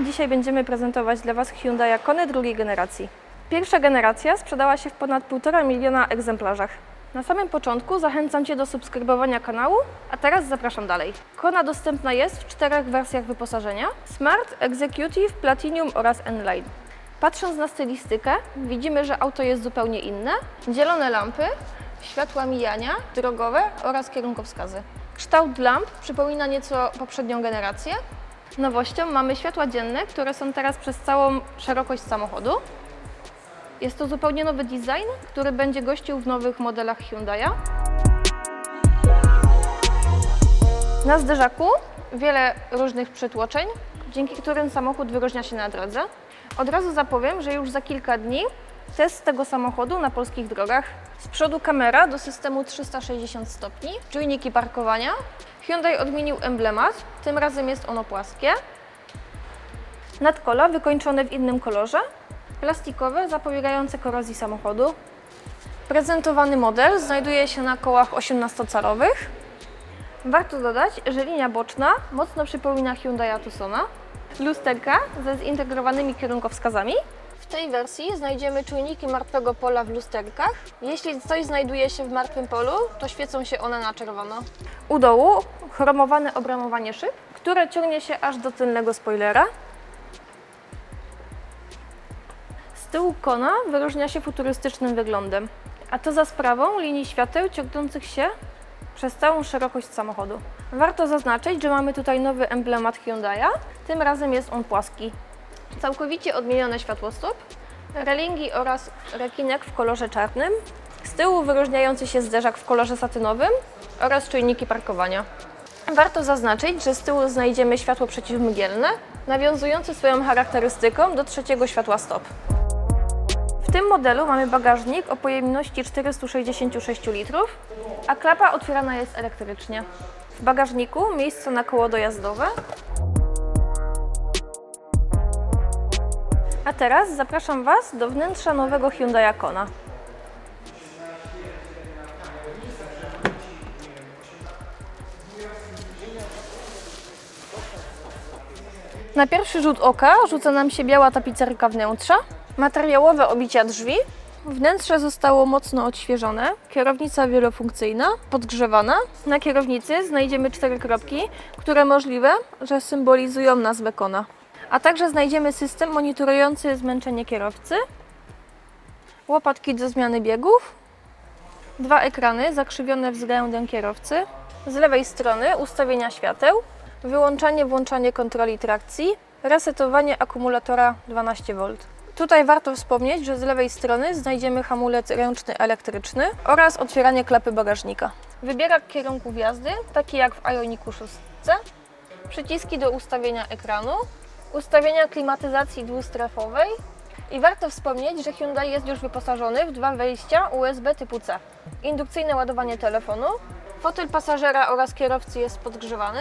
Dzisiaj będziemy prezentować dla Was Hyundai Kony drugiej generacji. Pierwsza generacja sprzedała się w ponad 1,5 miliona egzemplarzach. Na samym początku zachęcam Cię do subskrybowania kanału, a teraz zapraszam dalej. Kona dostępna jest w czterech wersjach wyposażenia: Smart, Executive, Platinum oraz N-Line. Patrząc na stylistykę, widzimy, że auto jest zupełnie inne. Zielone lampy, światła mijania, drogowe oraz kierunkowskazy. Kształt lamp przypomina nieco poprzednią generację. Nowością mamy światła dzienne, które są teraz przez całą szerokość samochodu. Jest to zupełnie nowy design, który będzie gościł w nowych modelach Hyundai'a. Na zderzaku wiele różnych przytłoczeń, dzięki którym samochód wyróżnia się na drodze. Od razu zapowiem, że już za kilka dni test tego samochodu na polskich drogach. Z przodu kamera do systemu 360 stopni, czujniki parkowania. Hyundai odmienił emblemat, tym razem jest ono płaskie. Nadkola wykończone w innym kolorze, plastikowe, zapobiegające korozji samochodu. Prezentowany model znajduje się na kołach 18-calowych. Warto dodać, że linia boczna mocno przypomina Hyundai Tucsona. Lusterka ze zintegrowanymi kierunkowskazami. Tej wersji znajdziemy czujniki martwego pola w lusterkach. Jeśli coś znajduje się w martwym polu, to świecą się one na czerwono. U dołu chromowane obramowanie szyb, które ciągnie się aż do tylnego spoilera. Z tyłu kona wyróżnia się futurystycznym wyglądem, a to za sprawą linii świateł ciągnących się przez całą szerokość samochodu. Warto zaznaczyć, że mamy tutaj nowy emblemat Hyundai'a, tym razem jest on płaski. Całkowicie odmienione światłostop, relingi oraz rekinek w kolorze czarnym, z tyłu wyróżniający się zderzak w kolorze satynowym oraz czujniki parkowania. Warto zaznaczyć, że z tyłu znajdziemy światło przeciwmgielne, nawiązujące swoją charakterystyką do trzeciego światła stop. W tym modelu mamy bagażnik o pojemności 466 litrów, a klapa otwierana jest elektrycznie. W bagażniku miejsce na koło dojazdowe. A teraz zapraszam Was do wnętrza nowego Hyundai Kona. Na pierwszy rzut oka rzuca nam się biała tapicerka wnętrza, materiałowe obicia drzwi. Wnętrze zostało mocno odświeżone, kierownica wielofunkcyjna, podgrzewana. Na kierownicy znajdziemy cztery kropki, które możliwe, że symbolizują nazwę kona. A także znajdziemy system monitorujący zmęczenie kierowcy, łopatki do zmiany biegów, dwa ekrany zakrzywione względem kierowcy, z lewej strony ustawienia świateł, wyłączanie, włączanie kontroli trakcji, resetowanie akumulatora 12V. Tutaj warto wspomnieć, że z lewej strony znajdziemy hamulec ręczny elektryczny oraz otwieranie klapy bagażnika. Wybierak kierunków jazdy, taki jak w Ioniku 6, przyciski do ustawienia ekranu, ustawienia klimatyzacji dwustrefowej i warto wspomnieć, że Hyundai jest już wyposażony w dwa wejścia USB typu C. Indukcyjne ładowanie telefonu, fotel pasażera oraz kierowcy jest podgrzewany.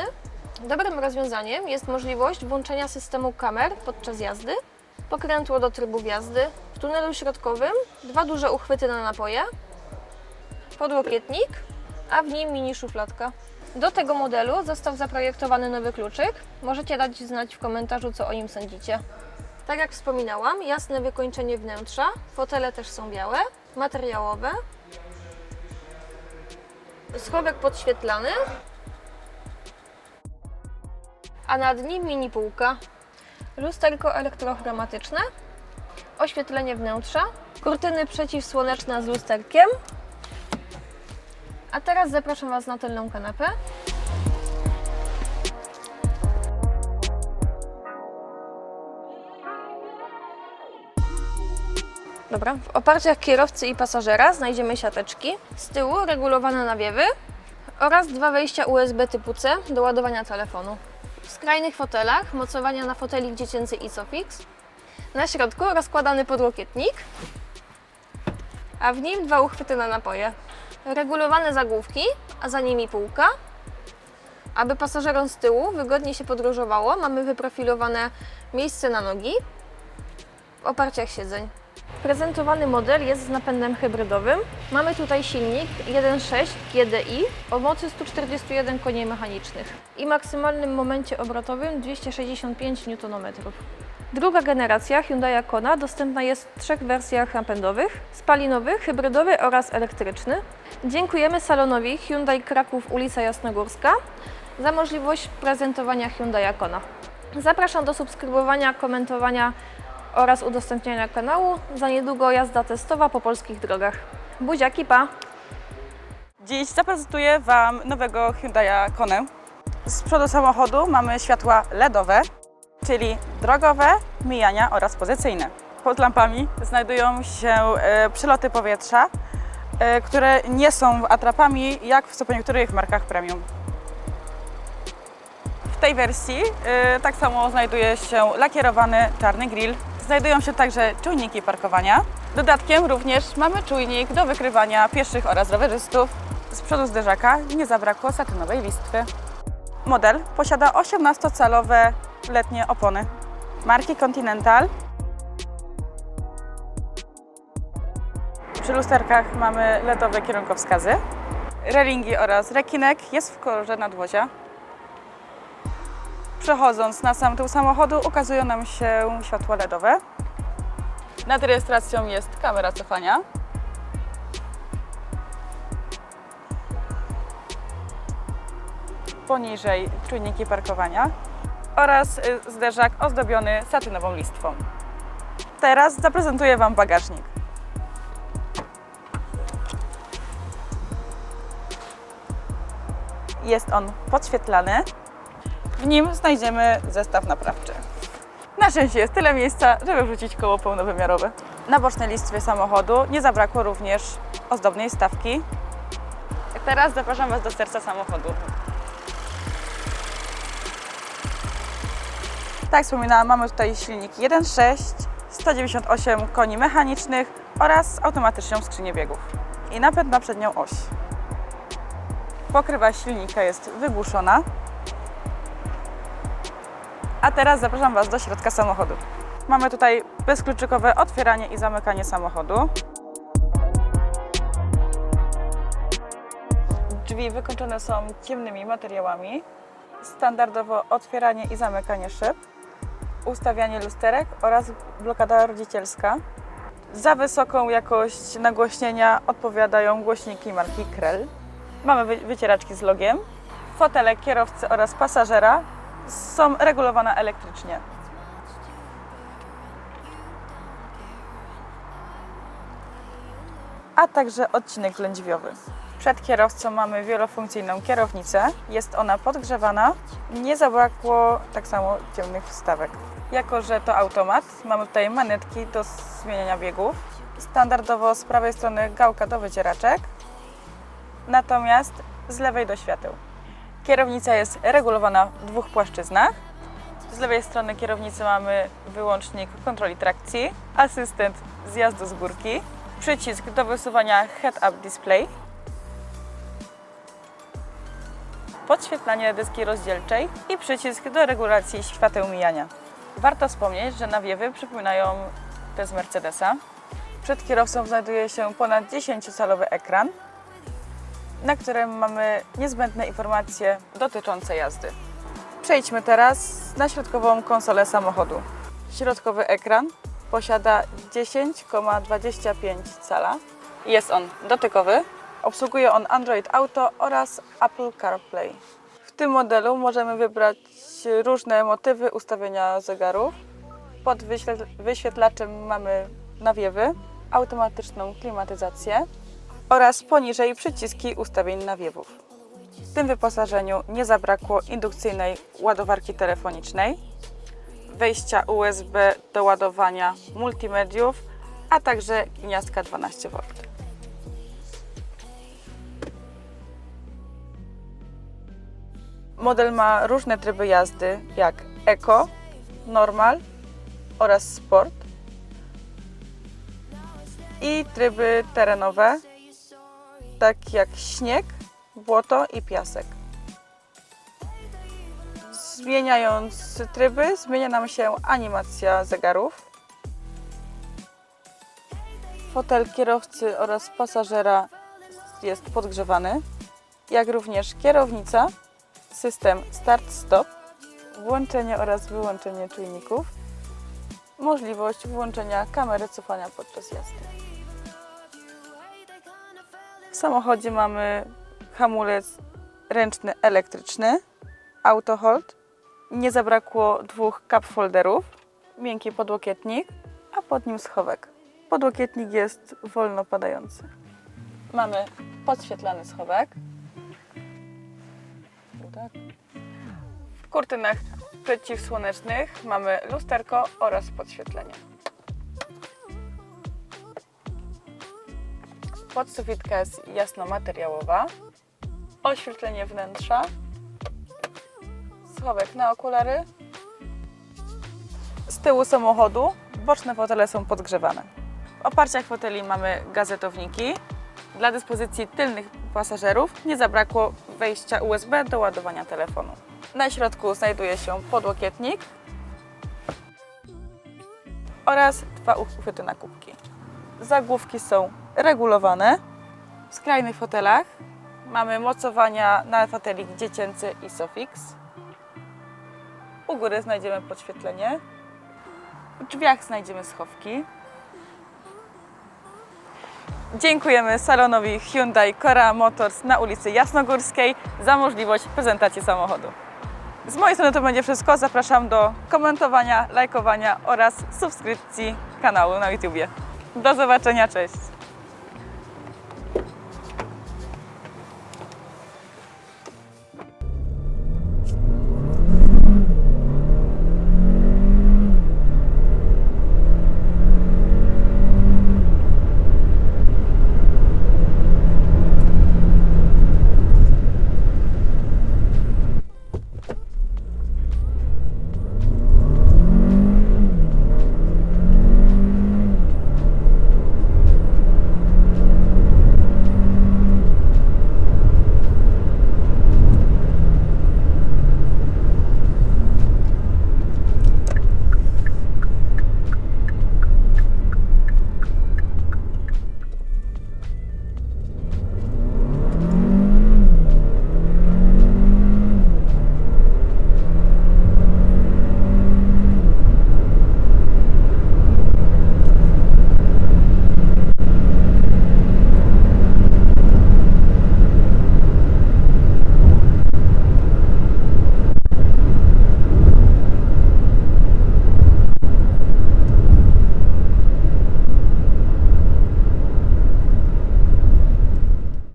Dobrym rozwiązaniem jest możliwość włączenia systemu kamer podczas jazdy, pokrętło do trybów jazdy, w tunelu środkowym dwa duże uchwyty na napoje, podłokietnik, a w nim mini szufladka. Do tego modelu został zaprojektowany nowy kluczyk. Możecie dać znać w komentarzu, co o nim sądzicie. Tak jak wspominałam, jasne wykończenie wnętrza, fotele też są białe, materiałowe, schowek podświetlany, a nad nim mini półka, lusterko elektrochromatyczne, oświetlenie wnętrza, kurtyny przeciwsłoneczne z lusterkiem. A teraz zapraszam Was na tylną kanapę. Dobra, w oparciach kierowcy i pasażera znajdziemy siateczki, z tyłu regulowane nawiewy oraz dwa wejścia USB typu C do ładowania telefonu. W skrajnych fotelach mocowania na fotelik dziecięcy Isofix. Na środku rozkładany podłokietnik, a w nim dwa uchwyty na napoje. Regulowane zagłówki, a za nimi półka. Aby pasażerom z tyłu wygodnie się podróżowało, mamy wyprofilowane miejsce na nogi w oparciach siedzeń. Prezentowany model jest z napędem hybrydowym. Mamy tutaj silnik 1.6 GDI o mocy 141 koni mechanicznych i maksymalnym momencie obrotowym 265 Nm. Druga generacja Hyundai Kona dostępna jest w trzech wersjach napędowych: spalinowy, hybrydowy oraz elektryczny. Dziękujemy salonowi Hyundai Kraków ulica Jasnogórska za możliwość prezentowania Hyundai Kona. Zapraszam do subskrybowania, komentowania oraz udostępniania kanału. Za niedługo jazda testowa po polskich drogach. Buziaki, pa! Dziś zaprezentuję Wam nowego Hyundai Konę. Z przodu samochodu mamy światła LEDowe, czyli drogowe, mijania oraz pozycyjne. Pod lampami znajdują się e, przeloty powietrza, e, które nie są atrapami, jak w po niektórych markach premium. W tej wersji e, tak samo znajduje się lakierowany czarny grill. Znajdują się także czujniki parkowania. Dodatkiem również mamy czujnik do wykrywania pieszych oraz rowerzystów. Z przodu zderzaka nie zabrakło satynowej listwy. Model posiada 18-calowe letnie opony marki Continental. Przy lusterkach mamy LEDowe kierunkowskazy. Relingi oraz rekinek jest w kolorze nadwozia. Przechodząc na sam tył samochodu ukazują nam się światła LEDowe. Nad rejestracją jest kamera cofania. Poniżej czujniki parkowania oraz y, zderzak ozdobiony satynową listwą. Teraz zaprezentuję Wam bagażnik. Jest on podświetlany. W nim znajdziemy zestaw naprawczy. Na szczęście jest tyle miejsca, żeby wrzucić koło pełnowymiarowe. Na bocznej listwie samochodu nie zabrakło również ozdobnej stawki. Teraz zapraszam Was do serca samochodu. Tak jak wspominałam, mamy tutaj silnik 1.6, 198 koni mechanicznych oraz automatyczną skrzynię biegów i napęd na przednią oś. Pokrywa silnika jest wygłuszona. A teraz zapraszam Was do środka samochodu. Mamy tutaj bezkluczykowe otwieranie i zamykanie samochodu. Drzwi wykończone są ciemnymi materiałami. Standardowo otwieranie i zamykanie szyb, ustawianie lusterek oraz blokada rodzicielska. Za wysoką jakość nagłośnienia odpowiadają głośniki marki Krell. Mamy wy- wycieraczki z logiem. Fotele kierowcy oraz pasażera są regulowane elektrycznie. A także odcinek lędźwiowy. Przed kierowcą mamy wielofunkcyjną kierownicę. Jest ona podgrzewana. Nie zabrakło tak samo ciemnych wstawek. Jako, że to automat, mamy tutaj manetki do zmieniania biegów. Standardowo z prawej strony gałka do wycieraczek, natomiast z lewej do świateł. Kierownica jest regulowana w dwóch płaszczyznach. Z lewej strony kierownicy mamy wyłącznik kontroli trakcji, asystent zjazdu z górki, przycisk do wysuwania head-up display, podświetlanie deski rozdzielczej i przycisk do regulacji świateł mijania. Warto wspomnieć, że nawiewy przypominają te z Mercedesa. Przed kierowcą znajduje się ponad 10-calowy ekran, na którym mamy niezbędne informacje dotyczące jazdy. Przejdźmy teraz na środkową konsolę samochodu. Środkowy ekran posiada 10,25 cala. Jest on dotykowy. Obsługuje on Android Auto oraz Apple CarPlay. W tym modelu możemy wybrać różne motywy ustawienia zegarów. Pod wyświetl- wyświetlaczem mamy nawiewy, automatyczną klimatyzację oraz poniżej przyciski ustawień nawiewów. W tym wyposażeniu nie zabrakło indukcyjnej ładowarki telefonicznej, wejścia USB do ładowania multimediów, a także gniazdka 12V. Model ma różne tryby jazdy, jak Eco, Normal oraz Sport i tryby terenowe, tak jak śnieg, błoto i piasek. Zmieniając tryby, zmienia nam się animacja zegarów. Fotel kierowcy oraz pasażera jest podgrzewany, jak również kierownica, system start-stop, włączenie oraz wyłączenie czujników, możliwość włączenia kamery cofania podczas jazdy. W samochodzie mamy hamulec ręczny elektryczny, auto hold, nie zabrakło dwóch cup folderów, miękki podłokietnik, a pod nim schowek. Podłokietnik jest wolno padający. Mamy podświetlany schowek. W kurtynach przeciwsłonecznych mamy lusterko oraz podświetlenie. Podsufitka jest jasno-materiałowa. Oświetlenie wnętrza. Schowek na okulary. Z tyłu samochodu boczne fotele są podgrzewane. W oparciach foteli mamy gazetowniki. Dla dyspozycji tylnych pasażerów nie zabrakło wejścia USB do ładowania telefonu. Na środku znajduje się podłokietnik oraz dwa uchwyty na kubki. Zagłówki są regulowane. W skrajnych fotelach mamy mocowania na fotelik dziecięcy i Sofix. U góry znajdziemy podświetlenie. W drzwiach znajdziemy schowki. Dziękujemy salonowi Hyundai Kora Motors na ulicy Jasnogórskiej za możliwość prezentacji samochodu. Z mojej strony to będzie wszystko. Zapraszam do komentowania, lajkowania oraz subskrypcji kanału na YouTubie. Do zobaczenia, cześć!